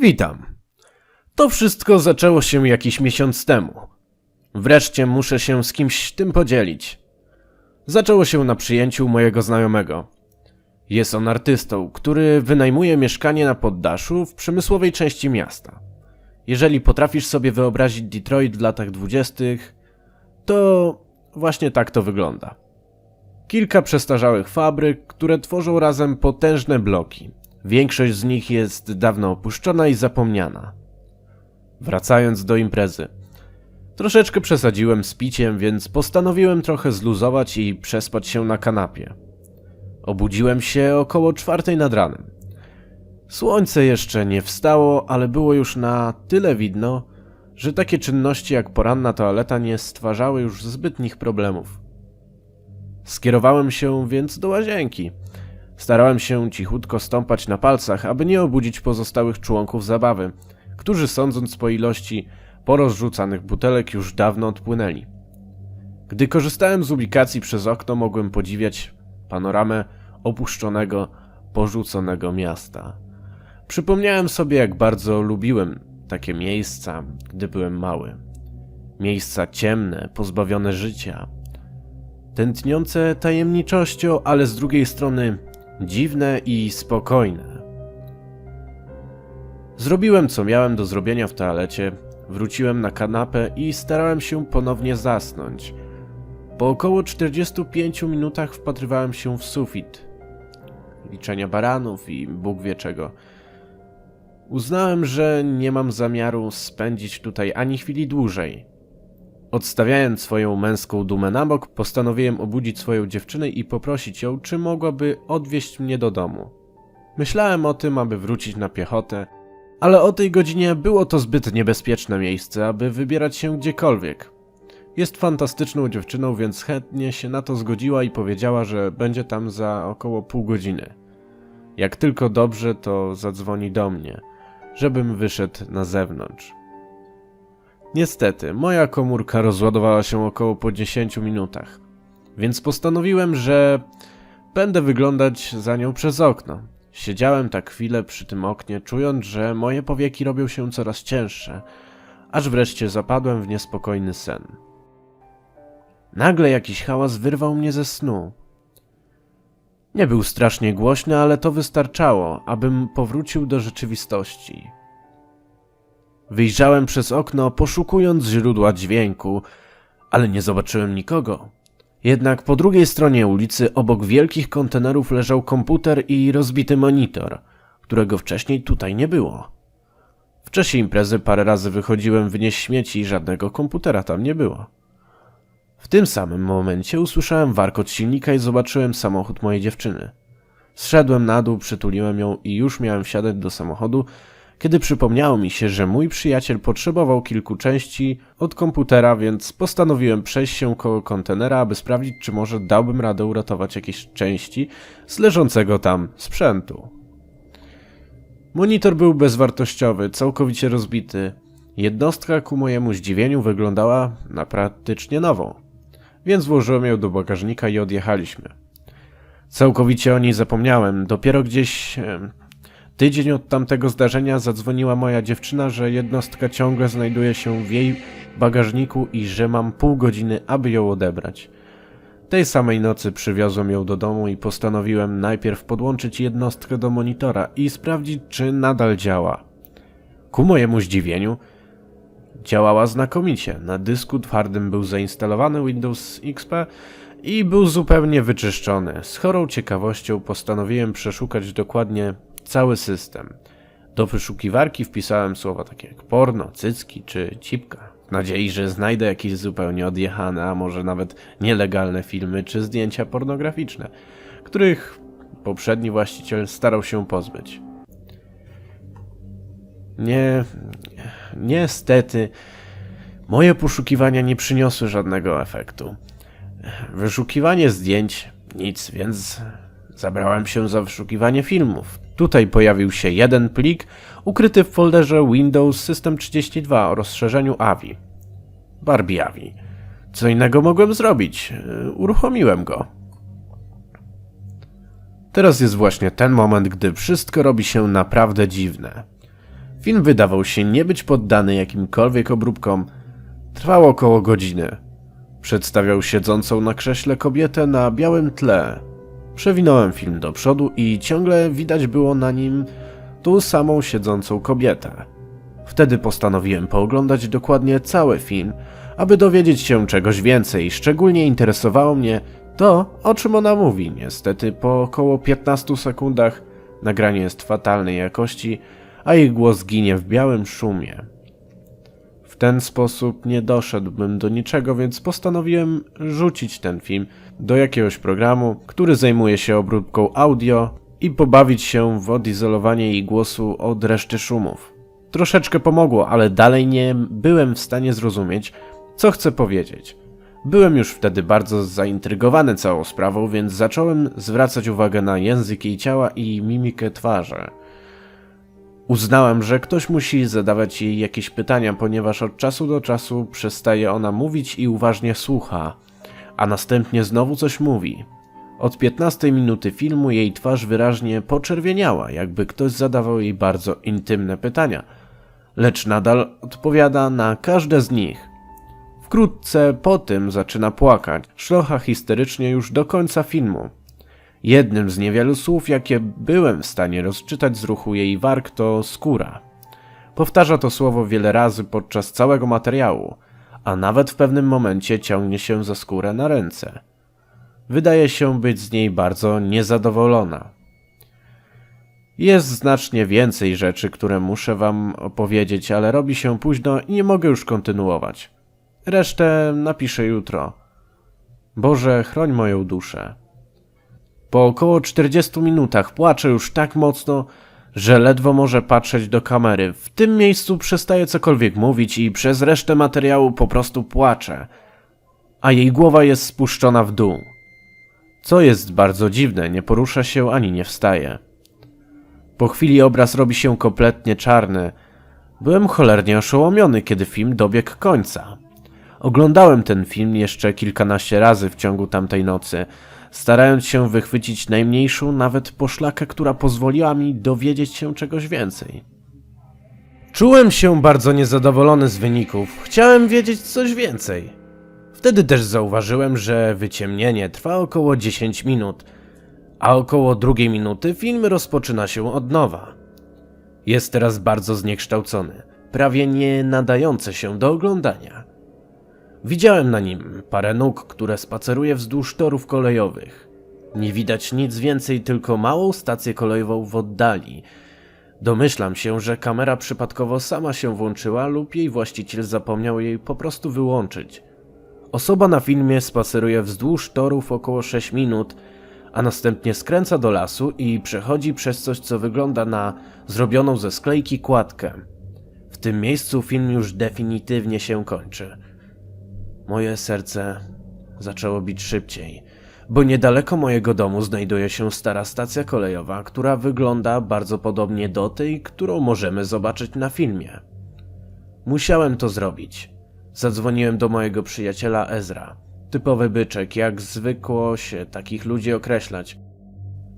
Witam. To wszystko zaczęło się jakiś miesiąc temu. Wreszcie muszę się z kimś tym podzielić. Zaczęło się na przyjęciu mojego znajomego. Jest on artystą, który wynajmuje mieszkanie na poddaszu w przemysłowej części miasta. Jeżeli potrafisz sobie wyobrazić Detroit w latach dwudziestych, to właśnie tak to wygląda. Kilka przestarzałych fabryk, które tworzą razem potężne bloki. Większość z nich jest dawno opuszczona i zapomniana. Wracając do imprezy. Troszeczkę przesadziłem z piciem, więc postanowiłem trochę zluzować i przespać się na kanapie. Obudziłem się około czwartej nad ranem. Słońce jeszcze nie wstało, ale było już na tyle widno, że takie czynności jak poranna toaleta nie stwarzały już zbytnich problemów. Skierowałem się więc do łazienki. Starałem się cichutko stąpać na palcach, aby nie obudzić pozostałych członków zabawy, którzy sądząc po ilości porozrzucanych butelek już dawno odpłynęli. Gdy korzystałem z ubikacji przez okno, mogłem podziwiać panoramę opuszczonego, porzuconego miasta. Przypomniałem sobie, jak bardzo lubiłem takie miejsca, gdy byłem mały. Miejsca ciemne, pozbawione życia, tętniące tajemniczością, ale z drugiej strony dziwne i spokojne. Zrobiłem co miałem do zrobienia w toalecie, wróciłem na kanapę i starałem się ponownie zasnąć. Po około 45 minutach wpatrywałem się w sufit. Liczenia baranów i Bóg wie czego. Uznałem, że nie mam zamiaru spędzić tutaj ani chwili dłużej. Odstawiając swoją męską dumę na bok, postanowiłem obudzić swoją dziewczynę i poprosić ją, czy mogłaby odwieźć mnie do domu. Myślałem o tym, aby wrócić na piechotę, ale o tej godzinie było to zbyt niebezpieczne miejsce, aby wybierać się gdziekolwiek. Jest fantastyczną dziewczyną, więc chętnie się na to zgodziła i powiedziała, że będzie tam za około pół godziny. Jak tylko dobrze, to zadzwoni do mnie, żebym wyszedł na zewnątrz. Niestety, moja komórka rozładowała się około po 10 minutach, więc postanowiłem, że będę wyglądać za nią przez okno. Siedziałem tak chwilę przy tym oknie, czując, że moje powieki robią się coraz cięższe, aż wreszcie zapadłem w niespokojny sen. Nagle jakiś hałas wyrwał mnie ze snu. Nie był strasznie głośny, ale to wystarczało, abym powrócił do rzeczywistości. Wyjrzałem przez okno, poszukując źródła dźwięku, ale nie zobaczyłem nikogo. Jednak po drugiej stronie ulicy, obok wielkich kontenerów, leżał komputer i rozbity monitor, którego wcześniej tutaj nie było. W czasie imprezy parę razy wychodziłem wynieść śmieci i żadnego komputera tam nie było. W tym samym momencie usłyszałem warkot silnika i zobaczyłem samochód mojej dziewczyny. Zszedłem na dół, przytuliłem ją i już miałem wsiadać do samochodu, kiedy przypomniało mi się, że mój przyjaciel potrzebował kilku części od komputera, więc postanowiłem przejść się koło kontenera, aby sprawdzić, czy może dałbym radę uratować jakieś części z leżącego tam sprzętu. Monitor był bezwartościowy, całkowicie rozbity. Jednostka ku mojemu zdziwieniu wyglądała na praktycznie nową, więc włożyłem ją do bagażnika i odjechaliśmy. Całkowicie o niej zapomniałem. Dopiero gdzieś tydzień od tamtego zdarzenia zadzwoniła moja dziewczyna, że jednostka ciągle znajduje się w jej bagażniku i że mam pół godziny, aby ją odebrać. Tej samej nocy przywiozłem ją do domu i postanowiłem najpierw podłączyć jednostkę do monitora i sprawdzić, czy nadal działa. Ku mojemu zdziwieniu, działała znakomicie. Na dysku twardym był zainstalowany Windows XP i był zupełnie wyczyszczony. Z chorą ciekawością postanowiłem przeszukać dokładnie cały system. Do wyszukiwarki wpisałem słowa takie jak porno, cycki czy cipka. W nadziei, że znajdę jakieś zupełnie odjechane, a może nawet nielegalne filmy czy zdjęcia pornograficzne, których poprzedni właściciel starał się pozbyć. Nie, niestety, moje poszukiwania nie przyniosły żadnego efektu. Wyszukiwanie zdjęć nic, więc zabrałem się za wyszukiwanie filmów. Tutaj pojawił się jeden plik ukryty w folderze Windows System 32 o rozszerzeniu AVI. Barbie AVI. Co innego mogłem zrobić? Yy, Uruchomiłem go. Teraz jest właśnie ten moment, gdy wszystko robi się naprawdę dziwne. Film wydawał się nie być poddany jakimkolwiek obróbkom. Trwał około godziny. Przedstawiał siedzącą na krześle kobietę na białym tle. Przewinąłem film do przodu i ciągle widać było na nim tą samą siedzącą kobietę. Wtedy postanowiłem pooglądać dokładnie cały film, aby dowiedzieć się czegoś więcej. Szczególnie interesowało mnie to, o czym ona mówi. Niestety, po około 15 sekundach nagranie jest fatalnej jakości, a jej głos ginie w białym szumie. W ten sposób nie doszedłbym do niczego, więc postanowiłem rzucić ten film do jakiegoś programu, który zajmuje się obróbką audio i pobawić się w odizolowanie jej głosu od reszty szumów. Troszeczkę pomogło, ale dalej nie byłem w stanie zrozumieć, co chcę powiedzieć. Byłem już wtedy bardzo zaintrygowany całą sprawą, więc zacząłem zwracać uwagę na język jej ciała i mimikę twarzy. Uznałem, że ktoś musi zadawać jej jakieś pytania, ponieważ od czasu do czasu przestaje ona mówić i uważnie słucha, a następnie znowu coś mówi. Od 15 minuty filmu jej twarz wyraźnie poczerwieniała, jakby ktoś zadawał jej bardzo intymne pytania, lecz nadal odpowiada na każde z nich. Wkrótce po tym zaczyna płakać, szlocha histerycznie już do końca filmu. Jednym z niewielu słów, jakie byłem w stanie rozczytać z ruchu jej warg, to skóra. Powtarza to słowo wiele razy podczas całego materiału, a nawet w pewnym momencie ciągnie się za skórę na ręce. Wydaje się być z niej bardzo niezadowolona. Jest znacznie więcej rzeczy, które muszę wam opowiedzieć, ale robi się późno i nie mogę już kontynuować. Resztę napiszę jutro. Boże, chroń moją duszę. Po około 40 minutach płacze już tak mocno, że ledwo może patrzeć do kamery. W tym miejscu przestaje cokolwiek mówić i przez resztę materiału po prostu płacze, a jej głowa jest spuszczona w dół. Co jest bardzo dziwne, nie porusza się ani nie wstaje. Po chwili obraz robi się kompletnie czarny. Byłem cholernie oszołomiony, kiedy film dobiegł końca. Oglądałem ten film jeszcze kilkanaście razy w ciągu tamtej nocy, starając się wychwycić najmniejszą nawet poszlakę, która pozwoliła mi dowiedzieć się czegoś więcej. Czułem się bardzo niezadowolony z wyników. Chciałem wiedzieć coś więcej. Wtedy też zauważyłem, że wyciemnienie trwa około 10 minut, a około drugiej minuty film rozpoczyna się od nowa. Jest teraz bardzo zniekształcony, prawie nie nadający się do oglądania. Widziałem na nim parę nóg, które spaceruje wzdłuż torów kolejowych. Nie widać nic więcej, tylko małą stację kolejową w oddali. Domyślam się, że kamera przypadkowo sama się włączyła lub jej właściciel zapomniał jej po prostu wyłączyć. Osoba na filmie spaceruje wzdłuż torów około 6 minut, a następnie skręca do lasu i przechodzi przez coś, co wygląda na zrobioną ze sklejki kładkę. W tym miejscu film już definitywnie się kończy. Moje serce zaczęło bić szybciej, bo niedaleko mojego domu znajduje się stara stacja kolejowa, która wygląda bardzo podobnie do tej, którą możemy zobaczyć na filmie. Musiałem to zrobić. Zadzwoniłem do mojego przyjaciela Ezra. Typowy byczek, jak zwykło się takich ludzi określać.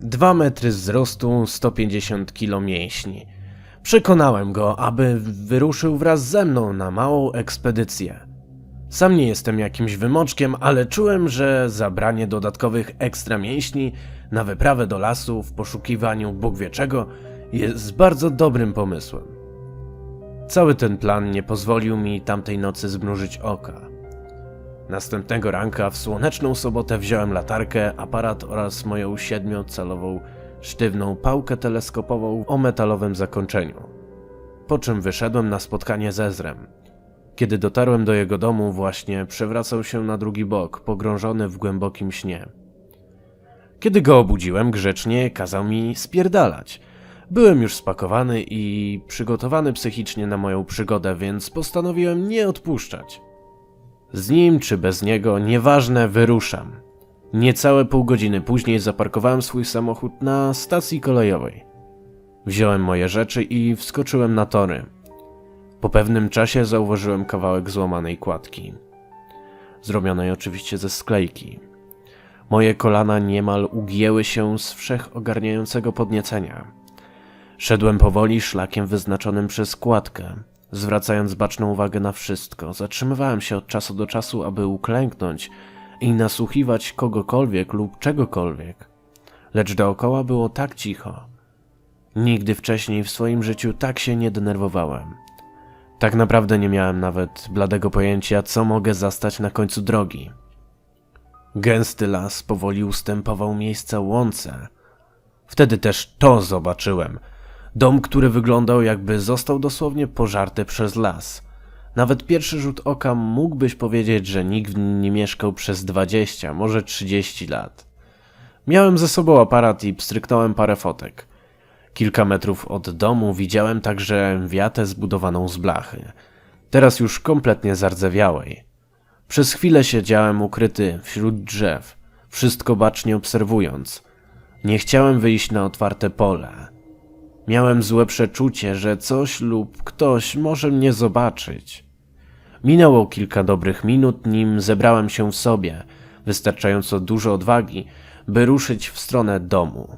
Dwa metry wzrostu, 150 kilo mięśni. Przekonałem go, aby wyruszył wraz ze mną na małą ekspedycję. Sam nie jestem jakimś wymoczkiem, ale czułem, że zabranie dodatkowych ekstra mięśni na wyprawę do lasu w poszukiwaniu Bóg wie czego jest bardzo dobrym pomysłem. Cały ten plan nie pozwolił mi tamtej nocy zmrużyć oka. Następnego ranka w słoneczną sobotę wziąłem latarkę, aparat oraz moją siedmiocalową sztywną pałkę teleskopową o metalowym zakończeniu. Po czym wyszedłem na spotkanie z Ezrem. Kiedy dotarłem do jego domu, właśnie przewracał się na drugi bok, pogrążony w głębokim śnie. Kiedy go obudziłem, grzecznie kazał mi spierdalać. Byłem już spakowany i przygotowany psychicznie na moją przygodę, więc postanowiłem nie odpuszczać. Z nim czy bez niego, nieważne, wyruszam. Niecałe pół godziny później zaparkowałem swój samochód na stacji kolejowej. Wziąłem moje rzeczy i wskoczyłem na tory. Po pewnym czasie zauważyłem kawałek złamanej kładki. Zrobionej oczywiście ze sklejki. Moje kolana niemal ugięły się z wszechogarniającego podniecenia. Szedłem powoli szlakiem wyznaczonym przez kładkę, zwracając baczną uwagę na wszystko. Zatrzymywałem się od czasu do czasu, aby uklęknąć i nasłuchiwać kogokolwiek lub czegokolwiek. Lecz dookoła było tak cicho. Nigdy wcześniej w swoim życiu tak się nie denerwowałem. Tak naprawdę nie miałem nawet bladego pojęcia, co mogę zastać na końcu drogi. Gęsty las powoli ustępował miejsca łące. Wtedy też to zobaczyłem. Dom, który wyglądał jakby został dosłownie pożarty przez las. Nawet pierwszy rzut oka mógłbyś powiedzieć, że nikt w nim nie mieszkał przez 20, może 30 lat. Miałem ze sobą aparat i pstryknąłem parę fotek. Kilka metrów od domu widziałem także wiatę zbudowaną z blachy, teraz już kompletnie zardzewiałej. Przez chwilę siedziałem ukryty wśród drzew, wszystko bacznie obserwując. Nie chciałem wyjść na otwarte pole. Miałem złe przeczucie, że coś lub ktoś może mnie zobaczyć. Minęło kilka dobrych minut, nim zebrałem się w sobie, wystarczająco dużo odwagi, by ruszyć w stronę domu.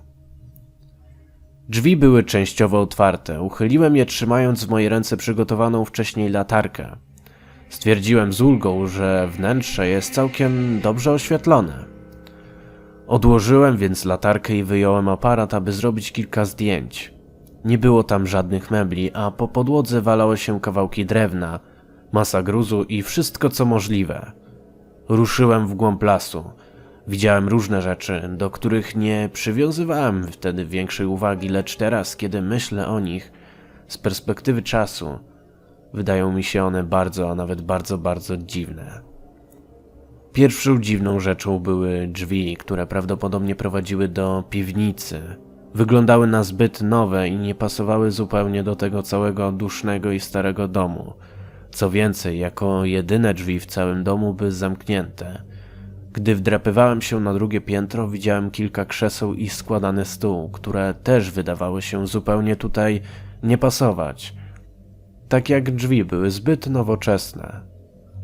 Drzwi były częściowo otwarte. Uchyliłem je trzymając w mojej ręce przygotowaną wcześniej latarkę. Stwierdziłem z ulgą, że wnętrze jest całkiem dobrze oświetlone. Odłożyłem więc latarkę i wyjąłem aparat, aby zrobić kilka zdjęć. Nie było tam żadnych mebli, a po podłodze walały się kawałki drewna, masa gruzu i wszystko co możliwe. Ruszyłem w głąb lasu. Widziałem różne rzeczy, do których nie przywiązywałem wtedy większej uwagi, lecz teraz, kiedy myślę o nich, z perspektywy czasu, wydają mi się one bardzo, a nawet bardzo, bardzo dziwne. Pierwszą dziwną rzeczą były drzwi, które prawdopodobnie prowadziły do piwnicy. Wyglądały na zbyt nowe i nie pasowały zupełnie do tego całego dusznego i starego domu. Co więcej, jako jedyne drzwi w całym domu były zamknięte. Gdy wdrapywałem się na drugie piętro, widziałem kilka krzeseł i składany stół, które też wydawały się zupełnie tutaj nie pasować. Tak jak drzwi były zbyt nowoczesne.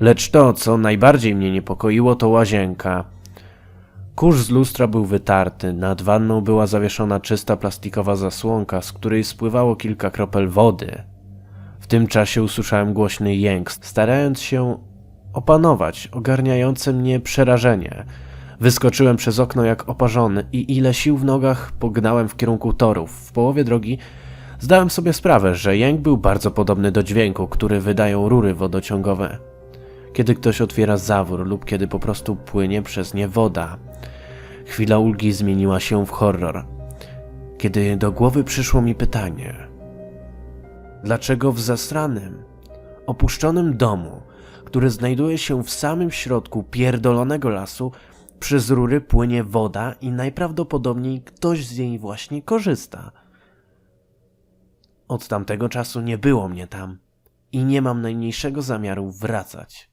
Lecz to, co najbardziej mnie niepokoiło, to łazienka. Kurz z lustra był wytarty, nad wanną była zawieszona czysta plastikowa zasłonka, z której spływało kilka kropel wody. W tym czasie usłyszałem głośny jęk, starając się opanować ogarniające mnie przerażenie. Wyskoczyłem przez okno jak oparzony i ile sił w nogach pognałem w kierunku torów. W połowie drogi zdałem sobie sprawę, że jęk był bardzo podobny do dźwięku, który wydają rury wodociągowe. Kiedy ktoś otwiera zawór lub kiedy po prostu płynie przez nie woda. Chwila ulgi zmieniła się w horror. Kiedy do głowy przyszło mi pytanie: dlaczego w zasranym, opuszczonym domu, który znajduje się w samym środku pierdolonego lasu, przez rury płynie woda i najprawdopodobniej ktoś z niej właśnie korzysta. Od tamtego czasu nie było mnie tam i nie mam najmniejszego zamiaru wracać.